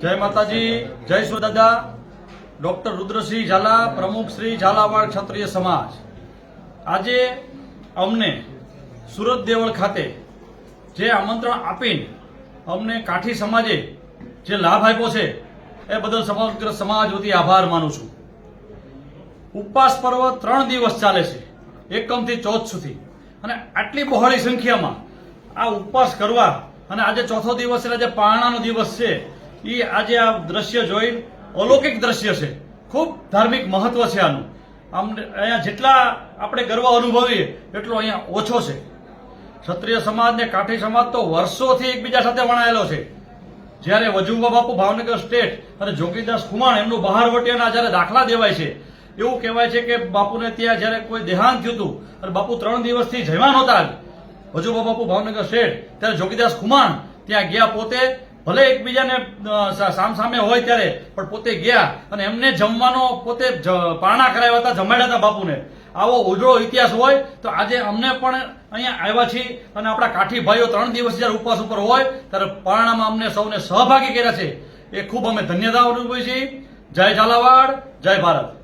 જય માતાજી, જય સુદાદા. ડોક્ટર રુદ્રસિંહ ઝાલા, પ્રમુખ શ્રી ઝાલાવાડ ક્ષત્રિય સમાજ. આજે અમને સુરત દેવળ ખાતે જે આમંત્રણ આપીને અમને કાઠી સમાજે જે લાભ આપ્યો છે, એ બદલ સમગ્ર સમાજ વતી આભાર માનું છું. ઉપવાસ પર્વ ત્રણ દિવસ ચાલે છે, એકમથી ચોથ સુધી. અને આટલી બહોળી સંખ્યામાં આ ઉપવાસ કરવા અને આજે ચોથો દિવસ એટલે આજે પારણાનો દિવસ છે એ આજે આ દ્રશ્ય જોઈ અલૌકિક દ્રશ્ય છે. ખૂબ ધાર્મિક મહત્વ છે આનું. આમ અહીંયા જેટલા આપણે ગર્વ અનુભવીએ, એટલો અહીંયા ઓછો છે. ક્ષત્રિય સમાજ ને કાઠી સમાજ તો વર્ષોથી એકબીજા સાથે વણાયેલો છે. જ્યારે વજુબા બાપુ ભાવનગર સ્ટેટ અને જોગીદાસ ખુમાણ એમનું બહારવટીયાના જ્યારે દાખલા દેવાય છે, એવું કહેવાય છે કે બાપુને ત્યાં જ્યારે કોઈ દેહાંત થયું હતું અને બાપુ ત્રણ દિવસથી જયમાન હતા વજુબા બાપુ ભાવનગર સ્ટેટ, ત્યારે જોગીદાસ ખુમાણ ત્યાં ગયા પોતે ભલે એકબીજાને સામસામે હોય ત્યારે, પણ પોતે ગયા અને એમને જમવાનો પોતે પારણા કરાવ્યા હતા, જમાડ્યા હતા બાપુને. આવો ઉજળો ઇતિહાસ હોય, તો આજે અમને પણ અહીંયા આવ્યા છીએ અને આપણા કાઠી ભાઈઓ ત્રણ દિવસ જ્યારે ઉપવાસ ઉપર હોય, ત્યારે પારણામાં અમને સૌને સહભાગી કર્યા છે. એ ખૂબ અમે ધન્યતા અનુભવી છીએ. જય ઝાલાવાડ, જય ભારત.